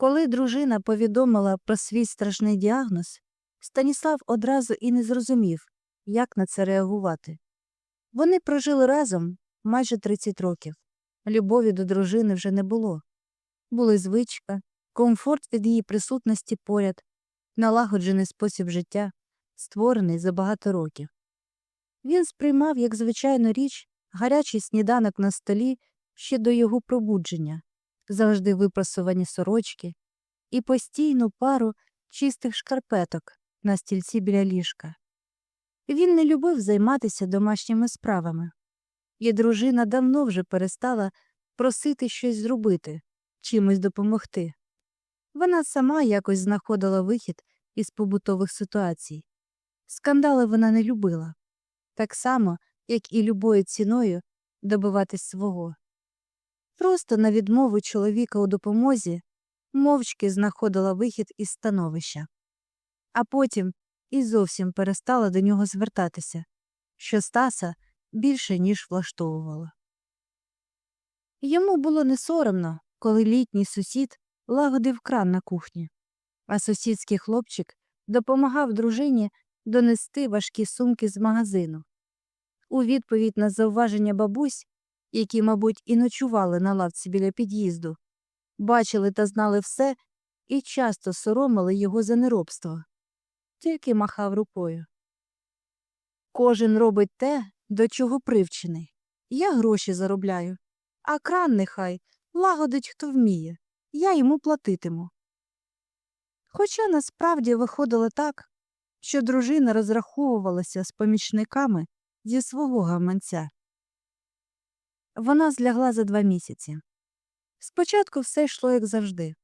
Коли дружина повідомила про свій страшний діагноз, Станіслав одразу і не зрозумів, як на це реагувати. Вони прожили разом майже 30 років. Любові до дружини вже не було. Були звичка, комфорт від її присутності поряд, налагоджений спосіб життя, створений за багато років. Він сприймав як звичайну річ гарячий сніданок на столі ще до його пробудження, завжди випрасувані сорочки і постійну пару чистих шкарпеток на стільці біля ліжка. Він не любив займатися домашніми справами, і дружина давно вже перестала просити щось зробити, чимось допомогти. Вона сама якось знаходила вихід із побутових ситуацій. Скандали вона не любила, так само, як і любою ціною добиватись свого. Просто на відмову чоловіка у допомозі мовчки знаходила вихід із становища, а потім і зовсім перестала до нього звертатися, що Стаса більше ніж влаштовувало. Йому було не соромно, коли літній сусід лагодив кран на кухні, а сусідський хлопчик допомагав дружині донести важкі сумки з магазину. У відповідь на зауваження бабусь, які, мабуть, і ночували на лавці біля під'їзду, бачили та знали все і часто соромили його за неробство, тільки махав рукою. Кожен робить те, до чого привчений. Я гроші заробляю, а кран нехай лагодить хто вміє, я йому платитиму. Хоча насправді виходило так, що дружина розраховувалася з помічниками зі свого гаманця. Вона злягла за два місяці. Спочатку все йшло як завжди.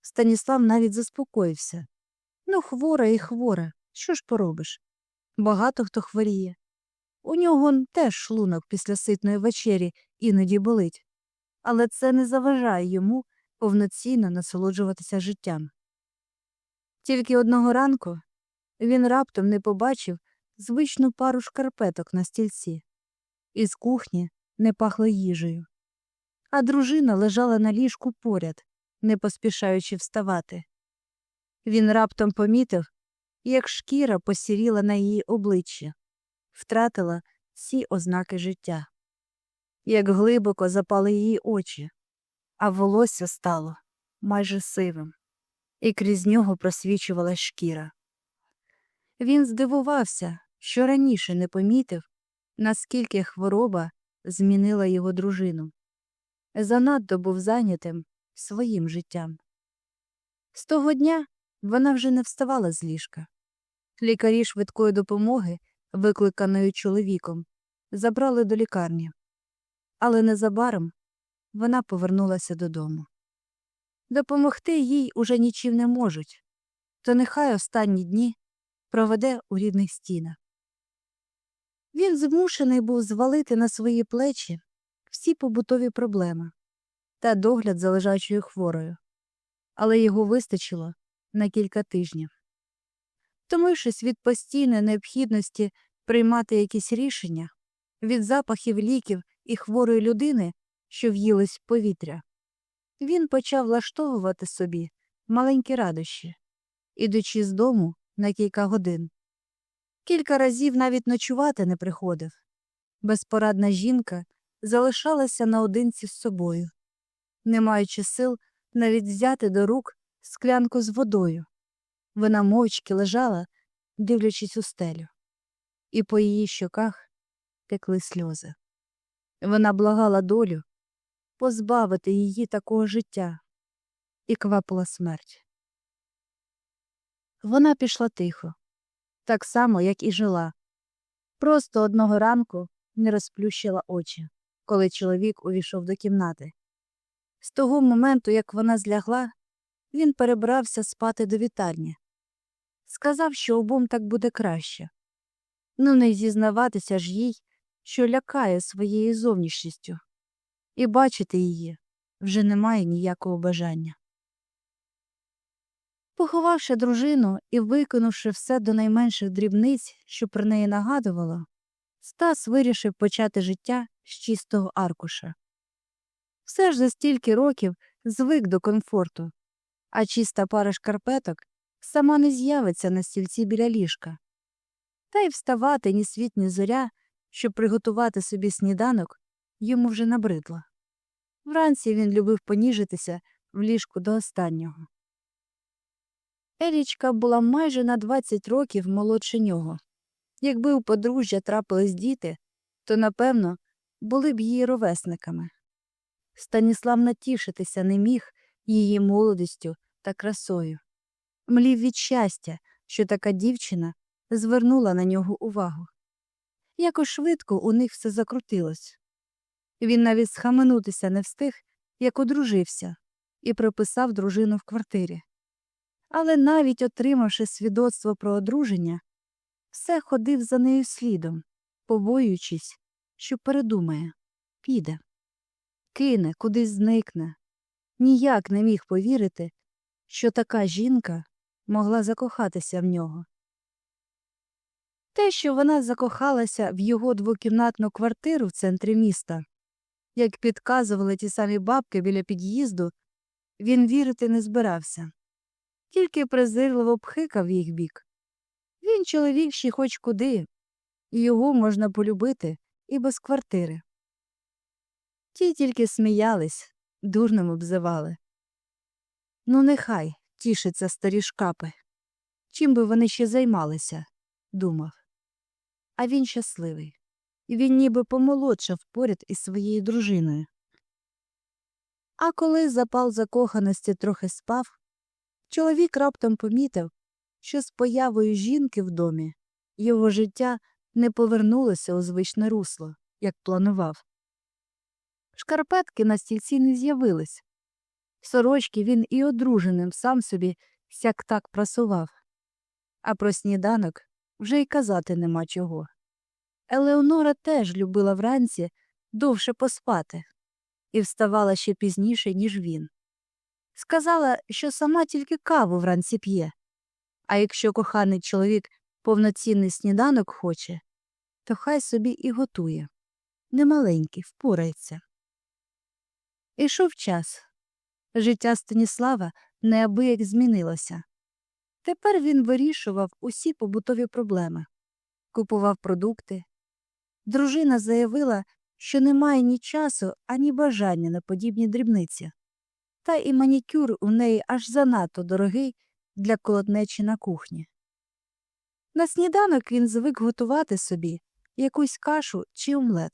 Станіслав навіть заспокоївся. Ну, хвора і хвора, що ж поробиш? Багато хто хворіє. У нього теж шлунок після ситної вечері іноді болить, але це не заважає йому повноцінно насолоджуватися життям. Тільки одного ранку він раптом не побачив звичну пару шкарпеток на стільці. Із кухні не пахло їжею. А дружина лежала на ліжку поряд, не поспішаючи вставати. Він раптом помітив, як шкіра посіріла на її обличчі, втратила всі ознаки життя, як глибоко запали її очі, а волосся стало майже сивим, і крізь нього просвічувала шкіра. Він здивувався, що раніше не помітив, наскільки хвороба змінила його дружину. Занадто був зайнятим своїм життям. З того дня вона вже не вставала з ліжка. Лікарі швидкої допомоги, викликаної чоловіком, забрали до лікарні. Але незабаром вона повернулася додому. Допомогти їй уже нічим не можуть, то нехай останні дні проведе у рідних стінах. Він змушений був звалити на свої плечі всі побутові проблеми та догляд за лежачою хворою, але його вистачило на кілька тижнів. Втомившись від постійної необхідності приймати якісь рішення, від запахів ліків і хворої людини, що в'їлись в повітря, він почав влаштовувати собі маленькі радощі, ідучи з дому на кілька годин. Кілька разів навіть ночувати не приходив. Безпорадна жінка залишалася наодинці з собою, не маючи сил навіть взяти до рук склянку з водою. Вона мовчки лежала, дивлячись у стелю, і по її щоках текли сльози. Вона благала долю позбавити її такого життя і квапила смерть. Вона пішла тихо, так само, як і жила. Просто одного ранку не розплющила очі, коли чоловік увійшов до кімнати. З того моменту, як вона злягла, він перебрався спати до вітальні. Сказав, що обом так буде краще. Ну, не зізнаватися ж їй, що лякає своєю зовнішністю, і бачити її вже немає ніякого бажання. Поховавши дружину і виконавши все до найменших дрібниць, що про неї нагадувало, Стас вирішив почати життя з чистого аркуша. Все ж за стільки років звик до комфорту, а чиста пара шкарпеток сама не з'явиться на стільці біля ліжка. Та й вставати ні світ, ні зоря, щоб приготувати собі сніданок, йому вже набридло. Вранці він любив поніжитися в ліжку до останнього. Елічка була майже на 20 років молодше нього. Якби у подружжя трапились діти, то, напевно, були б її ровесниками. Станіслав натішитися не міг її молодістю та красою. Млів від щастя, що така дівчина звернула на нього увагу. Якось швидко у них все закрутилось. Він навіть схаменутися не встиг, як одружився, і прописав дружину в квартирі. Але навіть отримавши свідоцтво про одруження, все ходив за нею слідом, побоюючись, що передумає, піде, кине, кудись зникне. Ніяк не міг повірити, що така жінка могла закохатися в нього. Те, що вона закохалася в його двокімнатну квартиру в центрі міста, як підказували ті самі бабки біля під'їзду, він вірити не збирався, тільки презирливо пхикав їх бік. Він чоловік ще хоч куди, і його можна полюбити і без квартири. Ті тільки сміялись, дурним обзивали. Ну, нехай тішаться старі шкапи. Чим би вони ще займалися, думав. А він щасливий. Він ніби помолодшав поряд із своєю дружиною. А коли запал закоханості трохи спав, чоловік раптом помітив, що з появою жінки в домі його життя не повернулося у звичне русло, як планував. Шкарпетки на стільці не з'явились. Сорочки він і одруженим сам собі сяк так прасував. А про сніданок вже й казати нема чого. Елеонора теж любила вранці довше поспати і вставала ще пізніше, ніж він. Сказала, що сама тільки каву вранці п'є, а якщо коханий чоловік повноцінний сніданок хоче, то хай собі і готує. Немаленький, впорається. Ішов час. Життя Станіслава неабияк змінилося. Тепер він вирішував усі побутові проблеми, купував продукти. Дружина заявила, що немає ні часу, ані бажання на подібні дрібниці. Та і манікюр у неї аж занадто дорогий для колотнечі на кухні. На сніданок він звик готувати собі якусь кашу чи омлет.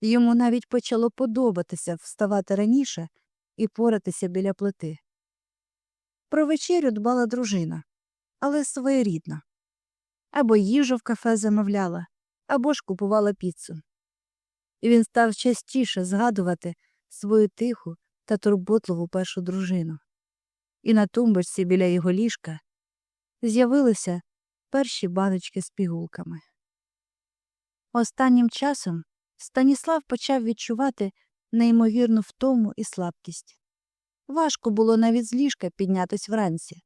Йому навіть почало подобатися вставати раніше і поратися біля плити. Про вечерю дбала дружина, але своєрідна. Або їжу в кафе замовляла, або ж купувала піцу. Він став частіше згадувати свою тиху та турботливу першу дружину. І на тумбочці біля його ліжка з'явилися перші баночки з пігулками. Останнім часом Станіслав почав відчувати неймовірну втому і слабкість. Важко було навіть з ліжка піднятись вранці.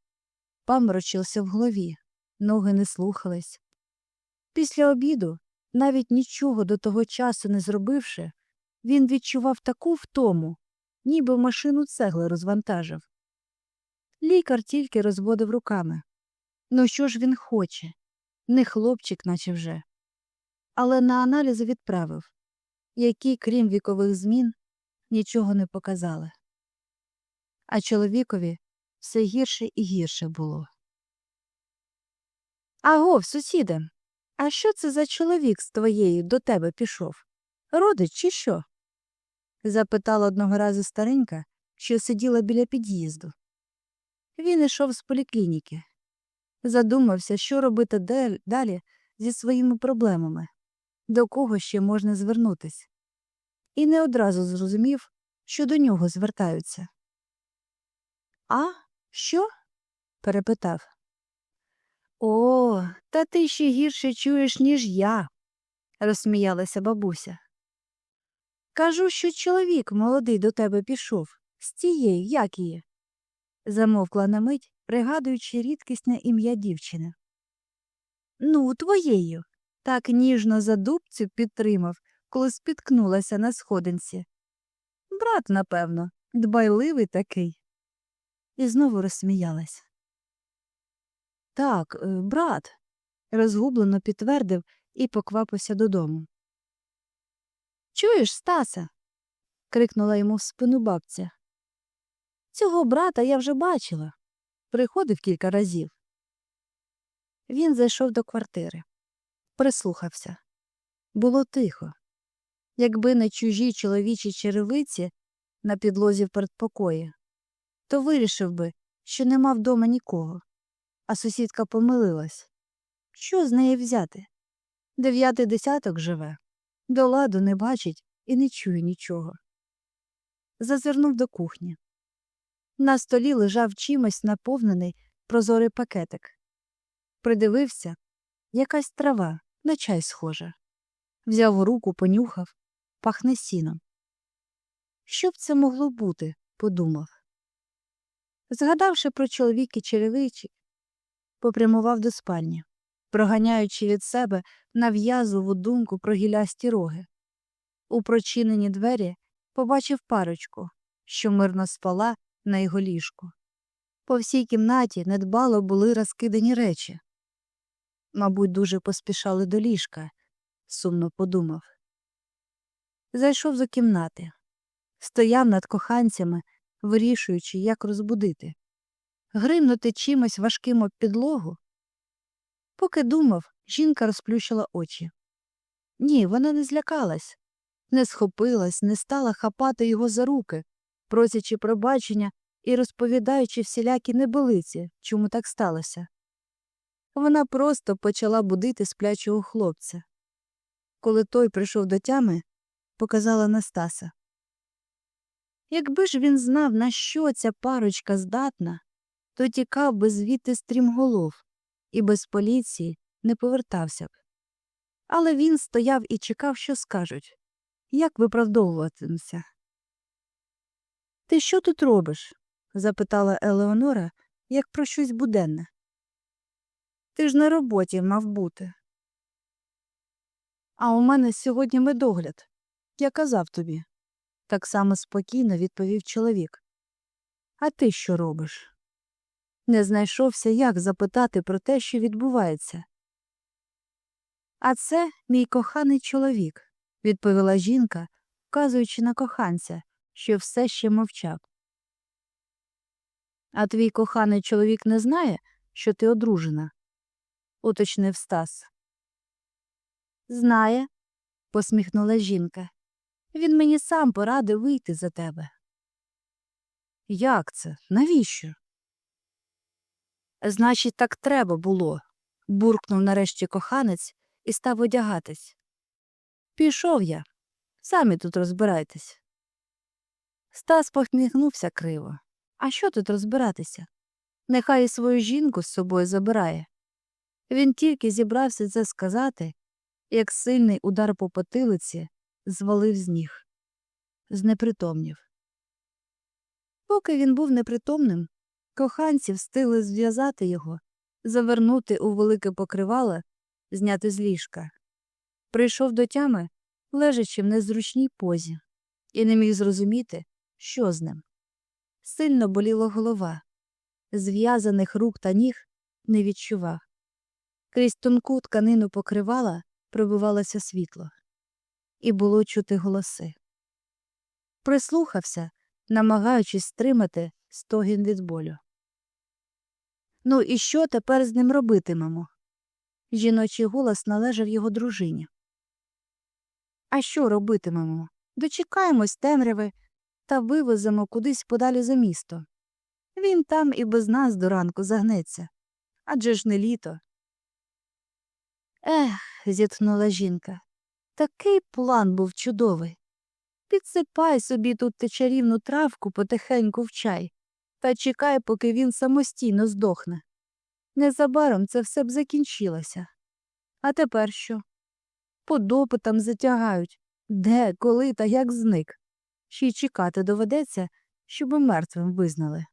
Паморочився в голові, ноги не слухались. Після обіду, навіть нічого до того часу не зробивши, він відчував таку втому, ніби машину цегли розвантажив. Лікар тільки розводив руками. Ну що ж він хоче? Не хлопчик, наче вже. Але на аналізи відправив, які, крім вікових змін, нічого не показали. А чоловікові все гірше і гірше було. Агов, сусіде, а що це за чоловік з твоєю до тебе пішов? Родич, чи що? Запитала одного разу старенька, що сиділа біля під'їзду. Він ішов з поліклініки. Задумався, що робити далі зі своїми проблемами, до кого ще можна звернутись. І не одразу зрозумів, що до нього звертаються. А, що? перепитав. О, та ти ще гірше чуєш, ніж я, розсміялася бабуся. Кажу, що чоловік молодий до тебе пішов, з тієї, як її, замовкла на мить, пригадуючи рідкісне ім'я дівчини. Ну, твоєю. Так ніжно за дубцю підтримав, коли спіткнулася на сходинці. Брат, напевно, дбайливий такий. і знову розсміялась. Так, е, брат, розгублено підтвердив і поквапився додому. Чуєш, Стаса? крикнула йому в спину бабця. Цього брата я вже бачила. Приходив кілька разів. Він зайшов до квартири, прислухався. Було тихо. Якби не чужі чоловічі черевиці на підлозі в передпокої, то вирішив би, що нема вдома нікого, а сусідка помилилась. Що з неї взяти? Дев'ятий десяток живе, до ладу не бачить і не чує нічого. Зазирнув до кухні. На столі лежав чимось наповнений прозорий пакетик. Придивився якась трава, на чай схожа. Взяв руку, понюхав, пахне сіном. Що б це могло бути? подумав. Згадавши про чоловіки черевичі, попрямував до спальні, проганяючи від себе нав'язливу думку про гілясті роги. У прочинені двері побачив парочку, що мирно спала на його ліжку. По всій кімнаті недбало були розкидані речі. Мабуть, дуже поспішали до ліжка, сумно подумав. Зайшов до кімнати, стояв над коханцями, вирішуючи, як розбудити, гримнути чимось важким об підлогу. Поки думав, жінка розплющила очі. Ні, вона не злякалась, не схопилась, не стала хапати його за руки, просячи пробачення і розповідаючи всілякі неболиці, чому так сталося. Вона просто почала будити сплячого хлопця. Коли той прийшов до тями, показала на Стаса. Якби ж він знав, на що ця парочка здатна, то тікав би звідти стрімголов і без поліції не повертався б. Але він стояв і чекав, що скажуть, як виправдовуватимся. Ти що тут робиш? запитала Елеонора, як про щось буденне. Ти ж на роботі мав бути. А у мене сьогодні медогляд. Я казав тобі, так само спокійно відповів чоловік. А ти що робиш? Не знайшовся, як запитати про те, що відбувається. А це мій коханий чоловік, відповіла жінка, вказуючи на коханця, що все ще мовчав. А твій коханий чоловік не знає, що ти одружена, уточнив Стас. Знає, посміхнула жінка. Він мені сам порадив вийти за тебе. Як це? Навіщо? Значить, так треба було, буркнув нарешті коханець і став одягатись. Пішов я. Самі тут розбирайтесь. Стас посміхнувся криво. А що тут розбиратися? Нехай і свою жінку з собою забирає. Він тільки зібрався це сказати, як сильний удар по потилиці звалив з ніг, знепритомнів. Поки він був непритомним, коханці встигли зв'язати його, завернути у велике покривало, зняти з ліжка. Прийшов до тями, лежачи в незручній позі, і не міг зрозуміти, що з ним. Сильно боліла голова, зв'язаних рук та ніг не відчував. Крізь тонку тканину покривала пробивалося світло, і було чути голоси. Прислухався, намагаючись стримати стогін від болю. Ну, і що тепер з ним робитимемо? Жіночий голос належав його дружині. А що робитимемо? Дочекаємось темряви та вивеземо кудись подалі за місто. Він там і без нас до ранку загнеться. Адже ж не літо. Ех, зітхнула жінка. Такий план був чудовий. Підсипай собі тут ти чарівну травку потихеньку в чай та чекай, поки він самостійно здохне. Незабаром це все б закінчилося. А тепер що? По допитам затягають де, коли та як зник. Ще й чекати доведеться, щоб мертвим визнали.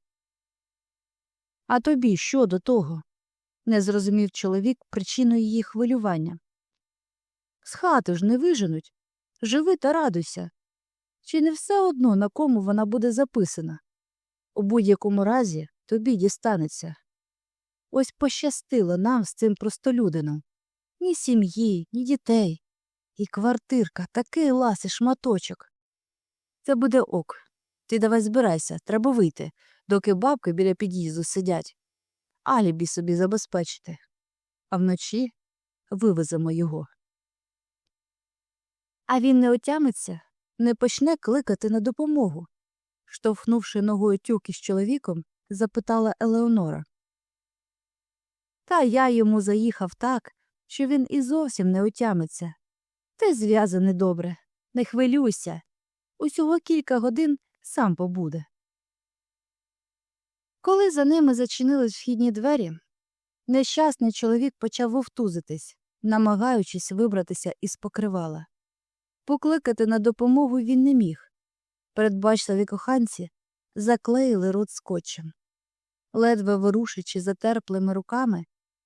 А тобі що до того? не зрозумів чоловік причину її хвилювання. З хати ж не виженуть. Живи та радуйся. Чи не все одно, на кому вона буде записана? У будь-якому разі тобі дістанеться. Ось пощастило нам з цим простолюдином. Ні сім'ї, ні дітей. І квартирка, такий ласий шматочок. Це буде ок. Ти давай збирайся, треба вийти, доки бабки біля під'їзду сидять. Алібі собі забезпечити. А вночі вивеземо його. А він не отямиться, не почне кликати на допомогу. Штовхнувши ногою тюк із чоловіком, запитала Елеонора. Та я йому заїхав так, що він і зовсім не отямиться. Ти зв'язаний добре, не хвилюйся. Усього кілька годин сам побуде. Коли за ними зачинились вхідні двері, нещасний чоловік почав вовтузитись, намагаючись вибратися із покривала. Покликати на допомогу він не міг. Передбачливі коханці заклеїли рот скотчем. Ледве ворушичи затерплими руками,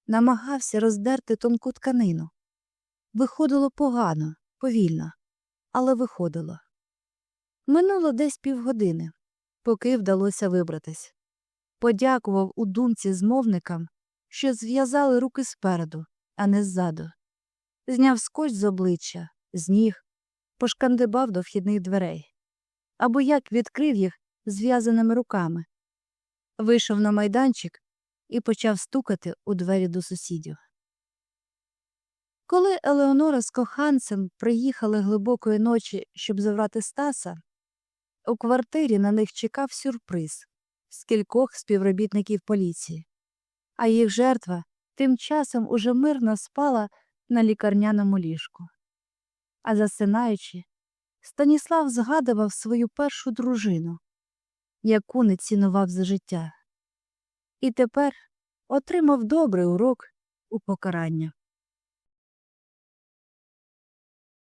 намагався роздерти тонку тканину. Виходило погано, повільно, але виходило. Минуло десь півгодини, поки вдалося вибратись. Подякував у думці змовникам, що зв'язали руки спереду, а не ззаду. Зняв скотч з обличчя, з ніг, пошкандибав до вхідних дверей. Або як відкрив їх зв'язаними руками. Вийшов на майданчик і почав стукати у двері до сусідів. Коли Елеонора з коханцем приїхали глибокої ночі, щоб забрати Стаса, у квартирі на них чекав сюрприз з кількох співробітників поліції, а їх жертва тим часом уже мирно спала на лікарняному ліжку. А засинаючи, Станіслав згадував свою першу дружину, яку не цінував за життя, і тепер отримав добрий урок у покарання.